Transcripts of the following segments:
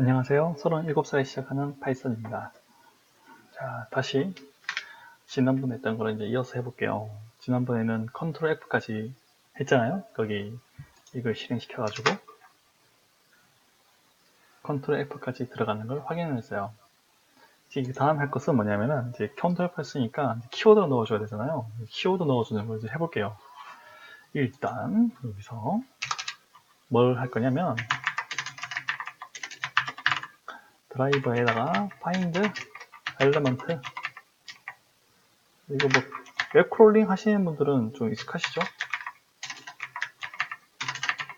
안녕하세요. 37살에 시작하는 파이썬입니다. 자, 다시 지난번에 했던 걸 이제 이어서 해볼게요. 지난번에는 컨트롤 F까지 했잖아요. 거기 이걸 실행시켜가지고 컨트롤 F까지 들어가는 걸 확인했어요. 이제 다음 할 것은 뭐냐면은 이제 컨트롤 F 했으니까 키워드 넣어줘야 되잖아요. 키워드 넣어주는 걸 이제 해볼게요. 일단 여기서 뭘 할 거냐면 드라이버에다가 find element 이거 뭐 웹크롤링 하시는 분들은 좀 익숙하시죠?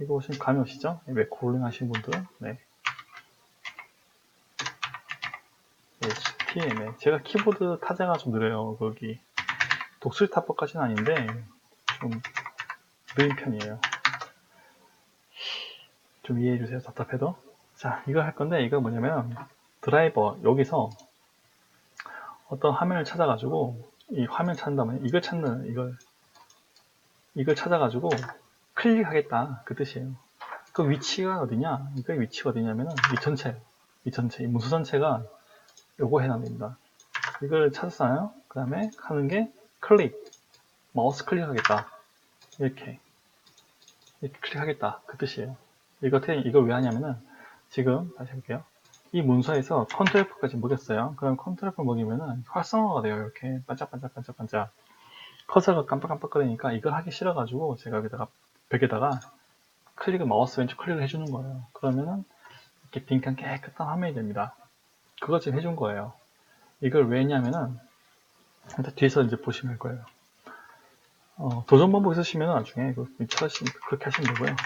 이거 혹시 감이 오시죠? 웹크롤링 하시는 분들은 네. HTML 제가 키보드 타자가 좀 느려요 거기 독수리 타법까지는 아닌데 좀 느린 편이에요 좀 이해해 주세요 답답해도 자, 이거 할 건데, 이거 뭐냐면, 드라이버, 여기서 어떤 화면을 찾아가지고, 이 화면 찾는 다음에 이걸 찾는, 이걸, 이걸 찾아가지고, 클릭하겠다. 그 뜻이에요. 그 위치가 어디냐? 이거 위치가 어디냐면은, 이 전체, 이 전체, 이 문서 전체가 요거 해놔야 됩니다. 이걸 찾았어요. 그 다음에 하는 게, 클릭. 마우스 클릭하겠다. 이렇게. 이렇게 클릭하겠다. 그 뜻이에요. 이거, 이걸 왜 하냐면은, 지금 다시 해볼게요. 이 문서에서 컨트롤 F까지 먹였어요. 그럼 컨트롤 F 먹이면은 활성화가 돼요. 이렇게 반짝반짝반짝반짝. 커서가 깜빡깜빡거리니까 이걸 하기 싫어가지고 제가 여기다가 벽에다가 클릭을 마우스 왼쪽 클릭을 해주는 거예요. 그러면은 이렇게 빈칸 깨끗한 화면이 됩니다. 그거 지금 해준 거예요. 이걸 왜 했냐면은 일단 뒤에서 이제 보시면 할 거예요. 어, 도전 방법 있으시면 나중에 그 찾으시면 그렇게 하시면 되고요.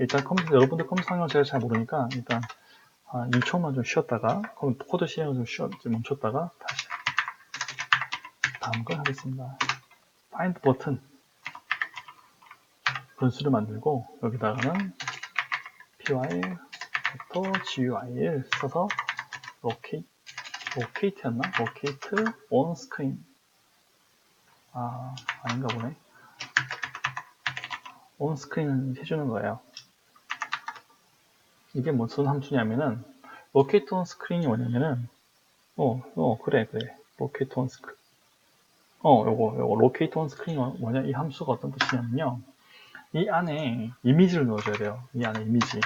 일단 컴퓨터, 여러분들 컴퓨터 상황을 제가 잘 모르니까 일단 한 2초만 좀 쉬었다가 그럼 코드 실행을 좀 쉬었, 좀 멈췄다가 다시 다음 걸 하겠습니다. find 버튼 분수를 만들고 여기다가는 py gui를 써서 locate locate였나? locate on screen 아 아닌가 보네 on screen을 해주는 거예요. 이게 무슨 함수냐면은 locate on screen이 뭐냐면은 어, 어 그래 그래. locate on screen 어 요거 요거 locate on screen이 뭐냐? 이 함수가 어떤 뜻이냐면요. 이 안에 이미지를 넣어줘야 돼요. 이 안에 이미지.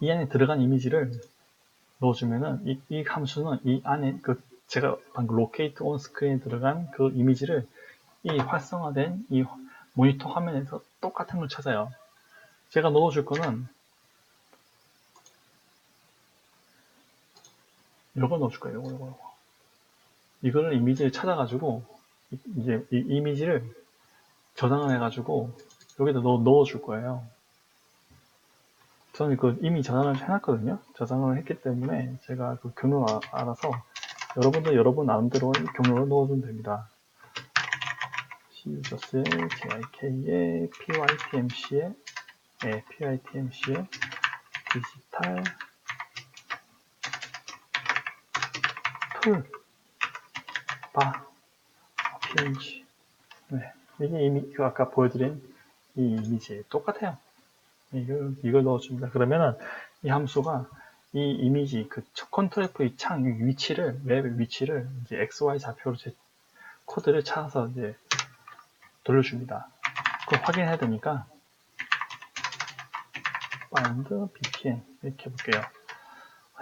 이 안에 들어간 이미지를 넣어주면은 이, 이 함수는 이 안에 그 제가 방금 locate on screen에 들어간 그 이미지를 이 활성화된 이 모니터 화면에서 똑같은 걸 찾아요. 제가 넣어줄 거는 요거 넣어줄 거예요. 요거, 요거, 요거. 이거를 이미지를 찾아가지고, 이- 이제 이 이미지를 저장을 해가지고, 여기다 넣어, 넣어줄 거예요. 저는 그 이미 저장을 해놨거든요. 저장을 했기 때문에 제가 그 경로를 아- 알아서 여러분도 여러분 나름대로 이 경로를 넣어주면 됩니다. CUS의 JIK의 PYTMC의 네, PYTMC의 디지털 툴, 바, png. 네, 이게 이미 그 아까 보여드린 이 이미지 똑같아요. 이걸 이걸 넣어줍니다. 그러면은 이 함수가 이 이미지 그 컨트롤 F 이창 위치를 웹 위치를 이제 x, y 좌표로 제 코드를 찾아서 이제 돌려줍니다. 그걸 확인해야 되니까 find bpn 이렇게 해볼게요.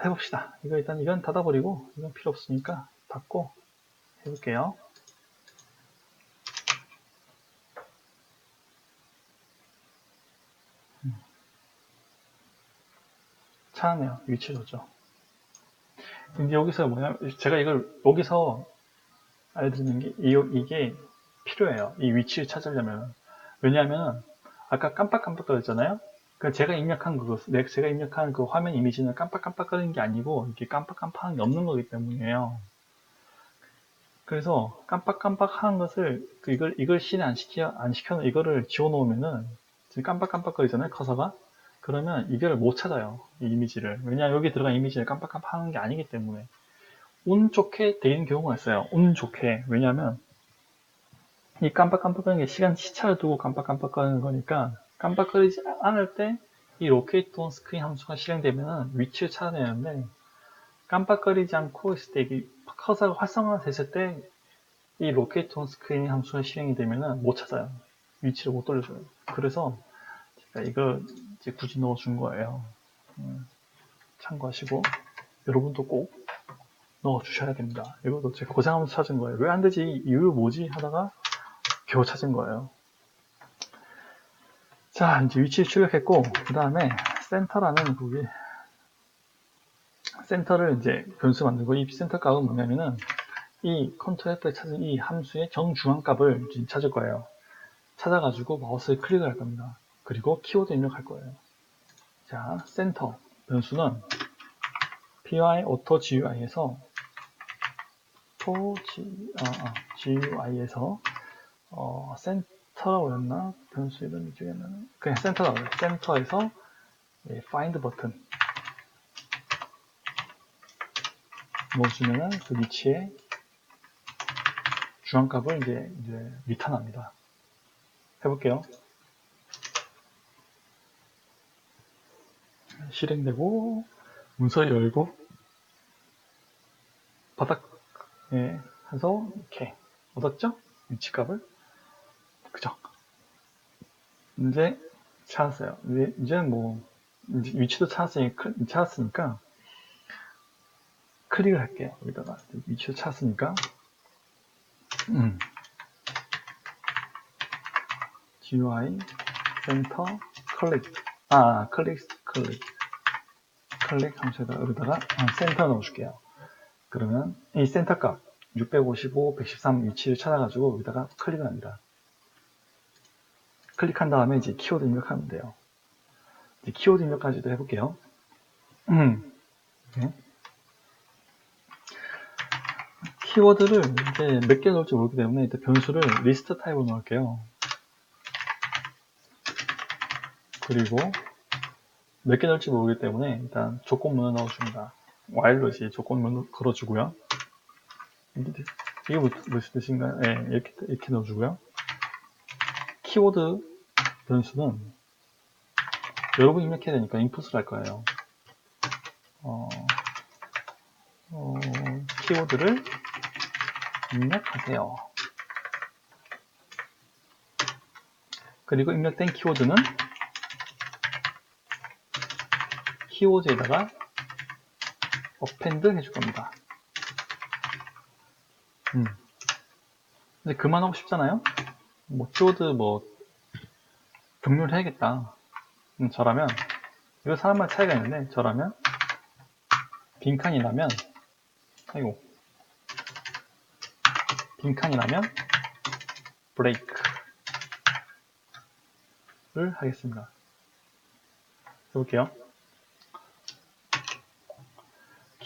해봅시다. 이거 일단 이건 닫아버리고 이건 필요 없으니까 닫고 해볼게요. 음. 찾았네요. 위치 줬죠. 근데 여기서 뭐냐, 제가 이걸 여기서 알려드리는 게 이, 이게 필요해요. 이 위치를 찾으려면 왜냐하면 아까 깜빡깜빡 거렸잖아요. 그 제가 입력한 그거, 네, 제가 입력한 그 화면 이미지는 깜빡깜빡거리는 게 아니고 이렇게 깜빡깜빡한 게 없는 거기 때문이에요. 그래서 깜빡깜빡한 것을 그 이걸 이걸 실행 안 시켜 안 시켜 이거를 지워 놓으면은 지금 깜빡깜빡거리잖아요 커서가? 그러면 이걸 못 찾아요 이 이미지를. 왜냐 여기 들어간 이미지를 깜빡깜빡하는 게 아니기 때문에. 운 좋게 되는 경우가 있어요 운 좋게. 왜냐하면 이 깜빡깜빡거리는 게 시간 시차를 두고 깜빡깜빡거리는 거니까 깜빡거리지 않을 때 이 로케이트 온 스크린 함수가 실행되면 위치를 찾아내는데 깜빡거리지 않고 있을 때 커서가 활성화 됐을 때 이 로케이트 온 스크린 함수가 실행이 되면 못 찾아요. 위치를 못 돌려줘요. 그래서 제가 이걸 이제 굳이 넣어준 거예요. 음, 참고하시고 여러분도 꼭 넣어주셔야 됩니다. 이것도 제가 고생하면서 찾은 거예요. 왜 안 되지? 이유 뭐지? 하다가 겨우 찾은 거예요. 자, 이제 위치 출력했고, 그 다음에 센터라는 거기, 센터를 이제 변수 만들고, 이 센터 값은 뭐냐면은, 이 컨트롤 F에 찾은 이 함수의 정중앙 값을 찾을 거예요. 찾아가지고 마우스를 클릭을 할 겁니다. 그리고 키워드 입력할 거예요. 자, 센터 변수는 py auto gui에서 to g, 아, 아, gui에서 어, 센터 라고 했나? 변수 이름이 기억이 안 나네. 그냥 센터라고 해요. 센터에서 예, find 버튼 넣어주면은 그 위치에 중앙값을 이제, 이제 리턴합니다. 해볼게요. 실행되고 문서 열고 바닥에 해서 이렇게 얻었죠? 위치값을 그죠? 이제 찾았어요. 이제 이제는 뭐 이제 위치도 찾았으니까 찾았으니까 클릭을 할게요. 여기다가 위치를 찾았으니까 음. GUI 센터 클릭 아 클릭 클릭 클릭 함수에다 여기다가 아, 센터 넣어줄게요. 그러면 이 센터 값 655, 113 위치를 찾아가지고 여기다가 클릭을 합니다. 클릭한 다음에 이제 키워드 입력하면 돼요. 이제 키워드 입력까지도 해볼게요. 음. 네. 키워드를 이제 몇 개 넣을지 모르기 때문에 일단 변수를 리스트 타입으로 넣을게요. 그리고 몇 개 넣을지 모르기 때문에 일단 조건문을 넣어줍니다. while로 이제 조건문을 걸어주고요. 이게, 이게 무슨 뜻인가요? 네, 이렇게, 이렇게 넣어주고요. 키워드 변수는 여러분이 입력해야 되니까 인풋을 할 거예요. 어, 어, 키워드를 입력하세요. 그리고 입력된 키워드는 키워드에다가 어펜드 해줄 겁니다. 음. 근데 그만하고 싶잖아요? 뭐, 키워드 뭐, 등료를 해야겠다. 음, 저라면, 이거 사람마다 차이가 있는데, 저라면, 빈칸이라면, 아이고, 빈칸이라면, 브레이크를 하겠습니다. 해볼게요.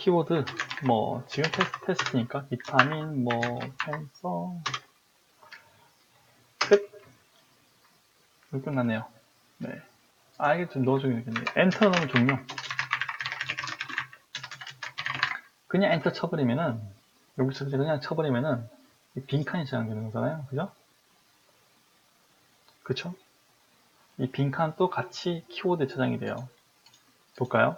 키워드 뭐 지금 테스트 테스트니까 비타민 뭐 캔서 여기 끝났네요 네. 아 이게 좀 넣어주긴 되겠네 엔터 넣으면 종료 그냥 엔터 쳐버리면은 여기서 그냥 쳐버리면은 이 빈칸이 저장되는 거잖아요 그죠? 그쵸? 이 빈칸도 같이 키워드 저장이 돼요 볼까요?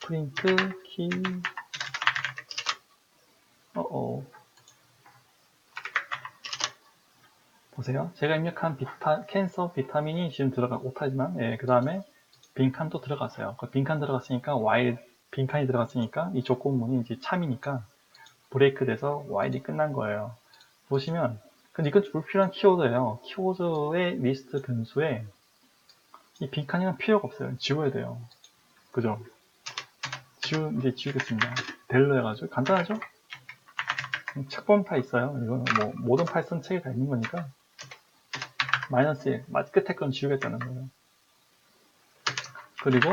프린트 키 어어 보세요. 제가 입력한 비타, 캔서 비타민이 지금 들어가 오타지만 예, 그 다음에 빈칸도 들어갔어요. 그 빈칸 들어갔으니까 while 빈칸이 들어갔으니까 이 조건문이 이제 참이니까 브레이크 돼서 while이 끝난 거예요. 보시면 근데 이건 불필요한 키워드예요. 키워드의 리스트 변수에 이 빈칸이는 필요가 없어요. 지워야 돼요. 그죠? 지우, 이제 지우겠습니다. 델로 해가지고 간단하죠? 착본 파 있어요. 이거는 뭐 모든 파이썬 책에 다 있는 거니까 마이너스 1, 끝에 건 지우겠다는 거예요. 그리고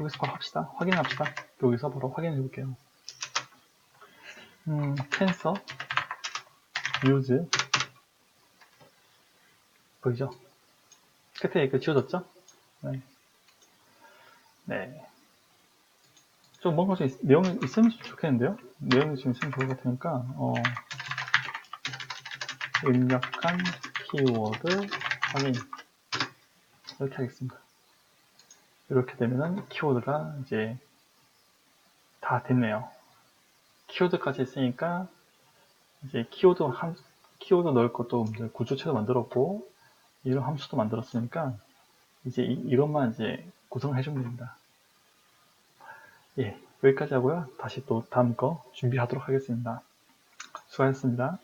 여기서 바로 합시다. 확인합시다. 여기서 바로 확인해 볼게요. 음, 캔서 use 보이죠? 끝에 이거 지워졌죠? 네. 네. 좀 뭔가 좀 있, 내용이 있으면 좋겠는데요? 내용이 좀 있으면 좋을 것 같으니까, 어, 입력한 키워드 확인. 이렇게 하겠습니다. 이렇게 되면은 키워드가 이제 다 됐네요. 키워드까지 했으니까 이제 키워드 함 키워드 넣을 것도 구조체도 만들었고 이런 함수도 만들었으니까 이제 이, 것만 이제 구성해 주면 됩니다. 예, 여기까지 하고요. 다시 또 다음 거 준비하도록 하겠습니다. 수고하셨습니다.